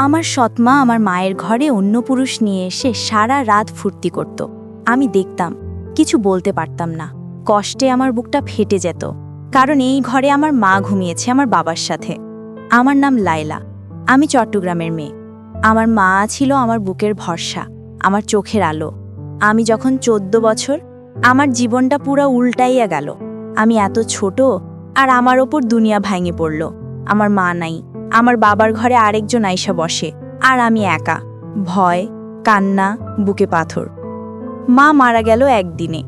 আমার সৎমা আমার মায়ের ঘরে অন্য পুরুষ নিয়ে এসে সারা রাত ফুর্তি করত। আমি দেখতাম, কিছু বলতে পারতাম না। কষ্টে আমার বুকটা ফেটে যেত। কারণ এই ঘরে আমার মা ঘুমিয়েছে আমার বাবার সাথে। আমার নাম লায়লা। আমি চট্টগ্রামের মেয়ে। আমার মা ছিল আমার বুকের ভরসা, আমার চোখের আলো। আমি যখন চোদ্দ বছর, আমার জীবনটা পুরো উল্টাইয়া গেল। আমি এত ছোট, আর আমার ওপর দুনিয়া ভেঙে পড়ল। আমার মা নাই। আমার বাবার ঘরে আরেকজন আইসা বসে, আর আমি একা। ভয়, কান্না, বুকে পাথর। মা মারা গেল একদিনে।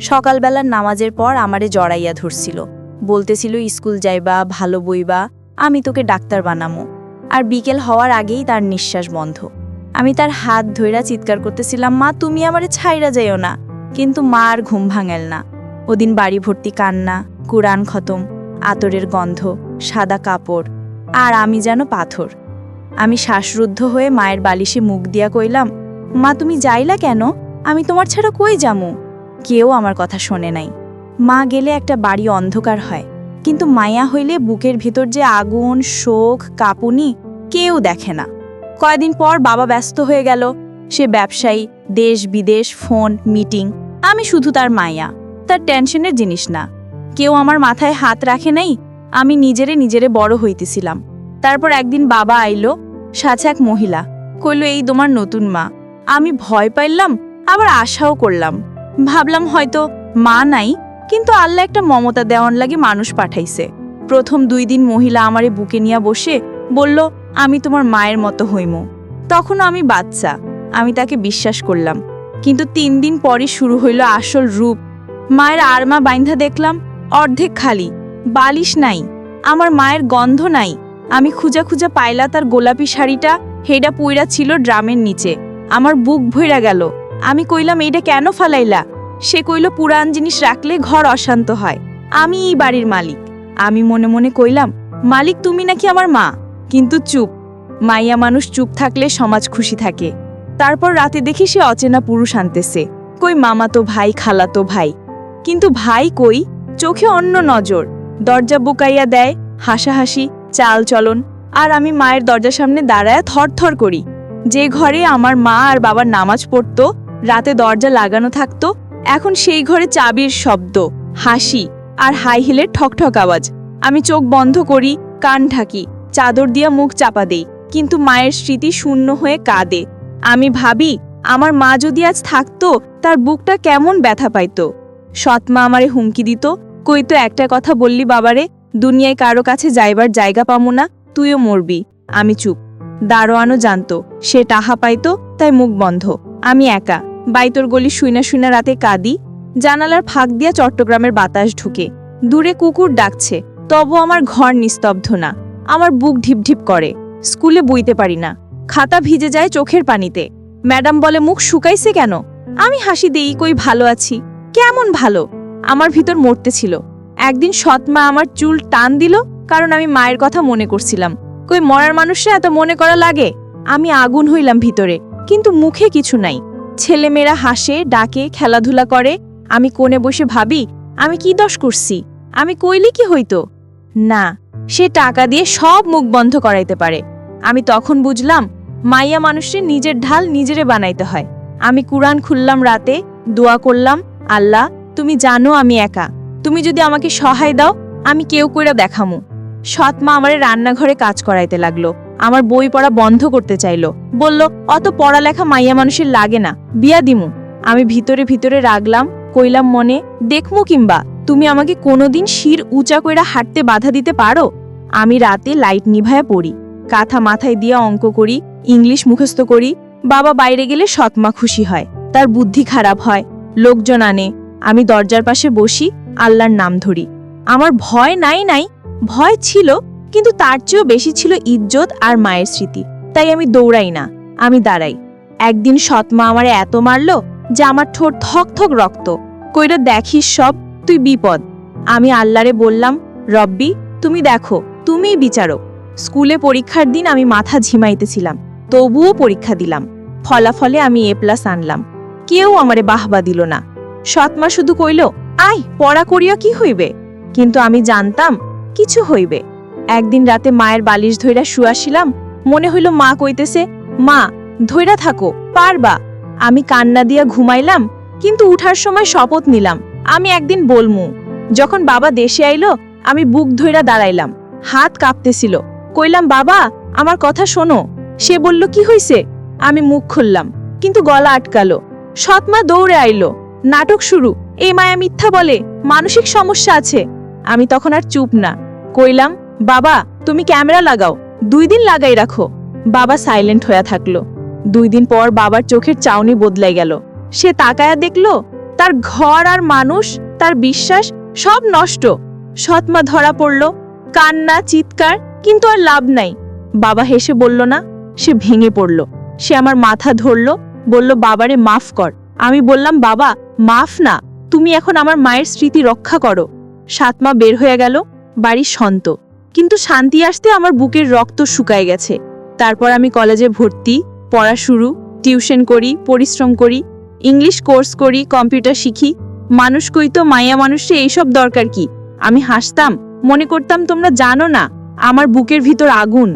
সকালবেলার নামাজের পর আমারে জড়াইয়া ধরছিল। বলতেছিল, স্কুল যাইবা, ভালো বইবা, আমি তোকে ডাক্তার বানামো। আর বিকেল হওয়ার আগেই তার নিঃশ্বাস বন্ধ। আমি তার হাত ধইরা চিৎকার করতেছিলাম, মা, তুমি আমারে ছাইরা যাইও না। কিন্তু মা আর ঘুম ভাঙেল না। ওদিন বাড়ি ভর্তি কান্না, কুরআন খতম, আতরের গন্ধ, সাদা কাপড় আর আমি যেন পাথর। আমি শ্বাসরুদ্ধ হয়ে মায়ের বালিশে মুখ দিয়া কইলাম, মা, তুমি যাইলা কেন? আমি তোমার ছাড়া কই যামু? কেউ আমার কথা শোনে নাই। মা গেলে একটা বাড়ি অন্ধকার হয়, কিন্তু মায়া হইলে বুকের ভিতর যে আগুন, শোক, কাপুনি কেউ দেখে না। কয়দিন পর বাবা ব্যস্ত হয়ে গেল, সে ব্যবসায়ী, দেশ বিদেশ, ফোন, মিটিং, আমি শুধু তার মায়া, তার টেনশনের জিনিস না। কেউ আমার মাথায় হাত রাখে নাই আমি নিজেরে নিজেরে বড় হইতেছিলাম। তারপর একদিন বাবা আইলো, সাথে এক মহিলা, কইল, এই তোমার নতুন মা। আমি ভয় পাইলাম, আবার আশাও করলাম। ভাবলাম হয়তো মা নাই, কিন্তু আল্লাহ একটা মমতা দেওয়ান লাগে মানুষ পাঠাইছে। প্রথম দুই দিন মহিলা আমারে বুকে নিয়ে বসে বলল, আমি তোমার মায়ের মতো হইমু। তখনও আমি বাচ্চা, আমি তাকে বিশ্বাস করলাম। কিন্তু তিন দিন পরই শুরু হইল আসল রূপ। মায়ের আরমা বাইন্ধা দেখলাম, অর্ধেক খালি। বালিশ নাই, আমার মায়ের গন্ধ নাই, আমি খুঁজা খুঁজা পাইলা তার গোলাপি শাড়িটা, হেডা পুইরা ছিল ড্রামের নিচে, আমার বুক ভইরা গেল, আমি কইলাম এইটা কেন ফালাইলা? সে কইল, পুরান জিনিস রাখলে ঘর অশান্ত হয়, আমি এই বাড়ির মালিক। আমি মনে মনে কইলাম, মালিক তুমি নাকি আমার মা? কিন্তু চুপ, মাইয়া মানুষ চুপ থাকলে সমাজ খুশি থাকে। তারপর রাতে দেখি সে অচেনা পুরুষ আনতেছে, কই মামাতো ভাই, খালাতো ভাই। কিন্তু ভাই কই? চোখে অন্য নজর দরজা বুকাইয়া দেয়, হাসাহাসি, চাল চলন, আর আমি মায়ের দরজার সামনে দাঁড়ায় থরথর করি। যে ঘরে আমার মা আর বাবার নামাজ পড়তো, রাতে দরজা লাগানো থাকতো, এখন সেই ঘরে চাবির শব্দ, হাসি, আর হাই হিলের ঠকঠক আওয়াজ। আমি চোখ বন্ধ করি, কান ঢাকি, চাদর দিয়া মুখ চাপা দেই, কিন্তু মায়ের স্মৃতি শূন্য হয়ে কাঁদে। আমি ভাবি, আমার মা যদি আজ থাকতো, তার বুকটা কেমন ব্যথা পাইতো। সৎমা আমারে হুমকি দিত কই তো একটা কথা বললি বাবারে, দুনিয়ায় কারও কাছে যাইবার জায়গা পামু না, তুইও মরবি। আমি চুপ। দারোয়ানও জানতো, সে টাহা পাইতো, তাই মুখ বন্ধ। আমি একা। বাইতর গলি শুইনা শুইনা রাতে কাঁদি। জানালার ফাঁক দিয়া চট্টগ্রামের বাতাস ঢুকে। দূরে কুকুর ডাকছে, তবু আমার ঘর নিস্তব্ধ না। আমার বুক ঢিপঢিপ করে। স্কুলে বইতে পারি না। খাতা ভিজে যায় চোখের পানিতে। ম্যাডাম বলে, মুখ শুকাইছে কেন? আমি হাসি দেই, কই ভালো আছি? কেমন ভালো? আমার ভিতর মরতে ছিল। একদিন সৎমা আমার চুল টান দিল, কারণ আমি মায়ের কথা মনে করছিলাম। কই, মরার মানুষে এত মনে করা লাগে? আমি আগুন হইলাম ভিতরে, কিন্তু মুখে কিছু নাই। ছেলেমেয়েরা হাসে, ডাকে, খেলাধুলা করে। আমি কোণে বসে ভাবি, আমি কি দোষ করছি? আমি কইলি কি হইতো? না, সে টাকা দিয়ে সব মুখ বন্ধ করাইতে পারে। আমি তখন বুঝলাম, মাইয়া মানুষের নিজের ঢাল নিজেরে বানাইতে হয়। আমি কুরআন খুললাম রাতে, দোয়া করলাম, আল্লাহ তুমি জানো আমি একা। তুমি যদি আমাকে সহায় দাও, আমি কেউ কইরা দেখামু। সৎ মা আমারে রান্নাঘরে কাজ করাইতে লাগল। আমার বই পড়া বন্ধ করতে চাইলো। বলল, অত পড়ালেখা মাইয়া মানুষের লাগে না বিয়া দিমু। আমি ভিতরে ভিতরে রাগলাম, কইলাম, মনে, দেখমু কিংবা, তুমি আমাকে কোনোদিন শির উঁচা কইরা হাঁটতে বাধা দিতে পারো? আমি রাতে লাইট নিভায়া পড়ি, কাঁথা মাথায় দিয়ে অঙ্ক করি, ইংলিশ মুখস্থ করি, বাবা বাইরে গেলে সৎমা খুশি হয়, তার বুদ্ধি খারাপ হয়, লোকজন আনে আমি দরজার পাশে বসি, আল্লাহর নাম ধরি। আমার ভয় নাই নাই, ভয় ছিল, কিন্তু তার চেয়েও বেশি ছিল ইজ্জত আর মায়ের স্মৃতি। তাই আমি দৌড়াই না, আমি দাঁড়াই। একদিন সৎমা আমারে এত মারলো যে আমার ঠোঁট থক থক রক্ত। কইরা দেখিস সব, তুই বিপদ। আমি আল্লাহরে বললাম, রব্বি, তুমি দেখো, তুমিই বিচারক। স্কুলে পরীক্ষার দিন আমি মাথা ঝিমাইতেছিলাম, তবুও পরীক্ষা দিলাম। ফলাফলে আমি এ প্লাস আনলাম। কেউ আমারে বাহবা দিল না। সৎমা শুধু কইল, আই, পড়া করিয়া কি হইবে? কিন্তু আমি জানতাম, কিছু হইবে। একদিন রাতে মায়ের বালিশ ধইরা শুয়াছিলাম, মনে হইল মা কইতেছে, মা ধৈরা থাকো, পারবা। আমি কান্না দিয়া ঘুমাইলাম, কিন্তু উঠার সময় শপথ নিলাম, আমি একদিন বলমু। যখন বাবা দেশে আইলো, আমি বুক ধইরা দাঁড়াইলাম, হাত কাঁপতেছিল, কইলাম, বাবা, আমার কথা শোনো। সে বলল, কি হইছে? আমি মুখ খুললাম, কিন্তু গলা আটকালো। সৎমা দৌড়ে আইলো নাটক শুরু। এই মায়া মিথ্যা বলে মানসিক সমস্যা আছে। আমি তখন আর চুপ না। কইলাম, বাবা, তুমি ক্যামেরা লাগাও। দুই দিন লাগাই রাখো। বাবা সাইলেন্ট হয়ে থাকল। দুই দিন পর বাবার চোখের চাউনি বদলাই গেল। সে তাকায়া দেখল, তার ঘর আর মানুষ, তার বিশ্বাস সব নষ্ট। সৎমা ধরা পড়ল, কান্না, চিৎকার, কিন্তু আর লাভ নাই। বাবা হেসে বলল, না, সে ভেঙে পড়ল। সে আমার মাথা ধরল, বলল, বাবারে, মাফ কর। আমি বললাম, বাবা মাফ না, তুমি এখন আমার মায়ের স্মৃতি রক্ষা করো। সাতমা বের হয়ে গেল বাড়ি শান্ত কিন্তু শান্তি আসতে আমার বুকের রক্ত শুকায় গেছে। তারপর আমি কলেজে ভর্তি, পড়া শুরু, টিউশন করি, পরিশ্রম করি, ইংলিশ কোর্স করি, কম্পিউটার শিখি। মানুষ কইতো মাইয়া মানুষে এইসব দরকার কি? আমি হাসতাম, মনে করতাম তোমরা জানো না, আমার বুকের ভিতর আগুন।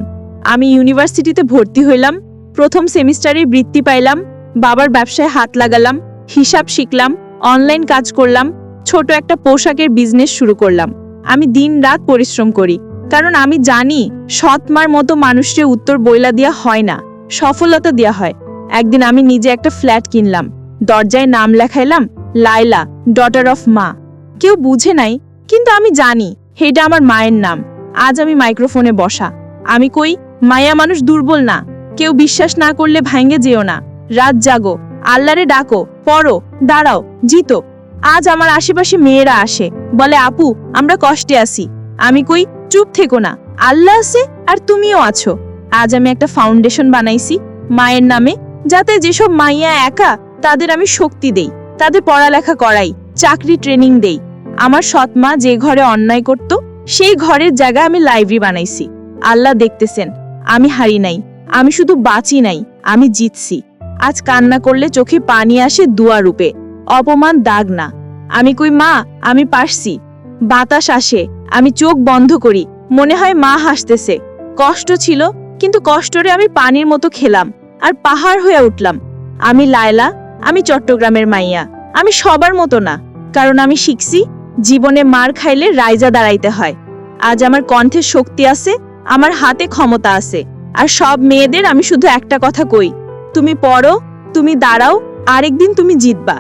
আমি ইউনিভার্সিটিতে ভর্তি হইলাম, প্রথম সেমিস্টারে বৃত্তি পাইলাম, বাবার ব্যবসায় হাত লাগালাম হিসাব শিখলাম অনলাইন কাজ করলাম, ছোট একটা পোশাকের বিজনেস শুরু করলাম। আমি দিন রাত পরিশ্রম করি, কারণ আমি জানি সৎমার মতো মানুষকে উত্তর বইলা দেওয়া হয় না, সফলতা দেওয়া হয়। একদিন আমি নিজে একটা ফ্ল্যাট কিনলাম, দরজায় নাম লেখাইলাম লাইলা ডটার অফ মা। কেউ বুঝে নাই, কিন্তু আমি জানি এটা আমার মায়ের নাম। আজ আমি মাইক্রোফোনে বসা। আমি কই, মায়া মানুষ দুর্বল না, কেউ বিশ্বাস না করলে ভাঙ্গে যেও না। রাত জাগো আল্লারে ডাকো, পড়ো, দাঁড়াও, জিতো। আজ আমার আশেপাশে মেয়েরা আসে, বলে, আপু, আমরা কষ্টে আছি। আমি কই, চুপ থেকো না। আল্লাহ আছে আর তুমিও আছো। আজ আমি একটা ফাউন্ডেশন বানাইছি মায়ের নামে, যাতে যেসব মাইয়া একা, তাদের আমি শক্তি দেই। তাদের পড়ালেখা করাই, চাকরি ট্রেনিং দেই। আমার সৎ মা যে ঘরে অন্যায় করত, সেই ঘরের জায়গা আমি লাইব্রেরি বানাইছি। আল্লাহ দেখতেছেন, আমি হারি নাই। আমি শুধু বাঁচি নাই, আমি জিতছি। আজ কান্না করলে চোখে পানি আসে দুয়া রূপে। অপমান দাগ না। আমি কই, মা, আমি পারছি। বাতাস আসে। আমি চোখ বন্ধ করি। মনে হয় মা হাসতেছে। কষ্ট ছিল, কিন্তু কষ্টরে আমি পানির মতো খেলাম আর পাহাড় হয়ে উঠলাম। আমি লায়লা, আমি চট্টগ্রামের মাইয়া। আমি সবার মতো না, কারণ আমি শিখছি জীবনে মার খাইলে রাইজা দাঁড়াইতে হয়। আজ আমার কণ্ঠে শক্তি আছে, আমার হাতে ক্ষমতা আছে, আর সব মেয়েদের আমি শুধু একটা কথা কই তুমি পড়ো তুমি দাঁড়াও আরেকদিন তুমি জিতবা।